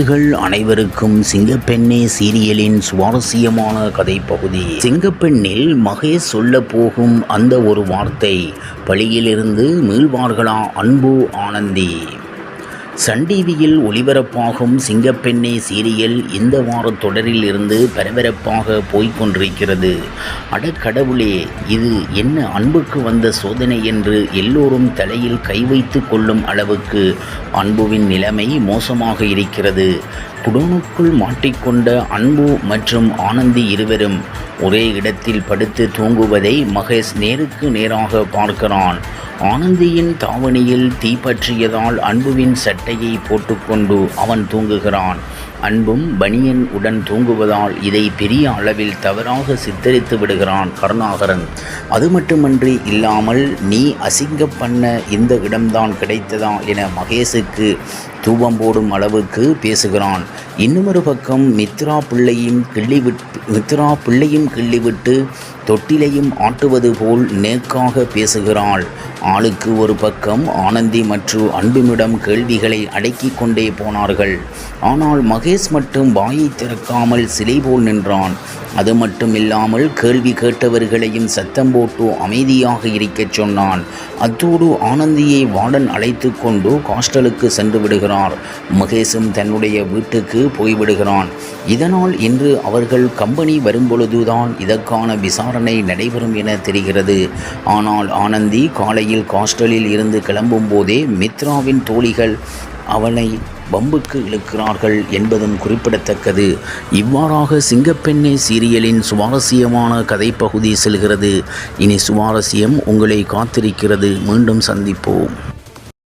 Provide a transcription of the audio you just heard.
நேர்கள் அனைவருக்கும் சிங்கப்பெண்ணே சீரியலின் சுவாரஸ்யமான கதைப்பகுதி. சிங்கப்பெண்ணில் மகேஷ் சொல்ல போகும் அந்த ஒரு வார்த்தை பழியிலிருந்து மீள்வார்களா அன்பு ஆனந்தி. சன் டிவியில் ஒளிபரப்பாகும் சிங்கப்பெண்ணே சீரியல் இந்த வார தொடரில் இருந்து பரபரப்பாக போய்கொண்டிருக்கிறது அடக்கடவுளே இது என்ன அன்புக்கு வந்த சோதனை என்று எல்லோரும் தலையில் கை வைத்து கொள்ளும் அளவுக்கு அன்புவின் நிலைமை மோசமாக இருக்கிறது. குடோனுக்குள் மாட்டிக்கொண்ட அன்பு மற்றும் ஆனந்தி இருவரும் ஒரே இடத்தில் படுத்து தூங்குவதை மகேஷ் நேருக்கு நேராக பார்க்கிறான். ஆனந்தியின் தாவணியில் தீப்பற்றியதால் அன்புவின் சட்டையை போட்டுக்கொண்டு அவன் தூங்குகிறான். அன்பும் பனியன் உடன் தூங்குவதால் இதை பெரிய அளவில் தவறாக சித்தரித்து விடுகிறான் கருணாகரன். அது மட்டுமன்றி இல்லாமல் நீ அசிங்க பண்ண இந்த இடம்தான் கிடைத்ததா என மகேஷுக்கு தூபம் போடும் அளவுக்கு பேசுகிறான். இன்னுமொரு பக்கம் மித்ரா பிள்ளையும் கிள்ளிவிட் மித்ரா பிள்ளையும் கிள்ளிவிட்டு தொட்டிலையும் ஆட்டுவது போல் நேக்காக பேசுகிறாள். ஆளுக்கு ஒரு பக்கம் ஆனந்தி மற்றும் அன்புமிடம் கேள்விகளை அடக்கி கொண்டே போனார்கள். ஆனால் மகேஷ் மட்டும் வாயை திறக்காமல் சிலை போல் நின்றான். அது மட்டும் இல்லாமல் கேள்வி கேட்டவர்களையும் சத்தம் போட்டு அமைதியாக இருக்கச் சொன்னான். அத்தோடு ஆனந்தியை வார்டன் அழைத்து கொண்டு ஹாஸ்டலுக்கு சென்று விடுகிறார் மகேஷும் தன்னுடைய வீட்டுக்கு போய்விடுகிறான். இதனால் இன்று அவர்கள் கம்பெனி வரும்பொழுதுதான் இதற்கான விசாரணை நடைபெறும் என தெரிகிறது. ஆனால் ஆனந்தி காலையில் ஹாஸ்டலில் இருந்து கிளம்பும் போதே மித்ராவின் தோழிகள் அவனை பம்புக்கு இழுக்கிறார்கள் என்பதும் குறிப்பிடத்தக்கது. இவ்வாறாக சிங்கப்பெண்ணே சீரியலின் சுவாரஸ்யமான கதைப்பகுதி செல்கிறது. இனி சுவாரஸ்யம் உங்களை காத்திருக்கிறது. மீண்டும் சந்திப்போம்.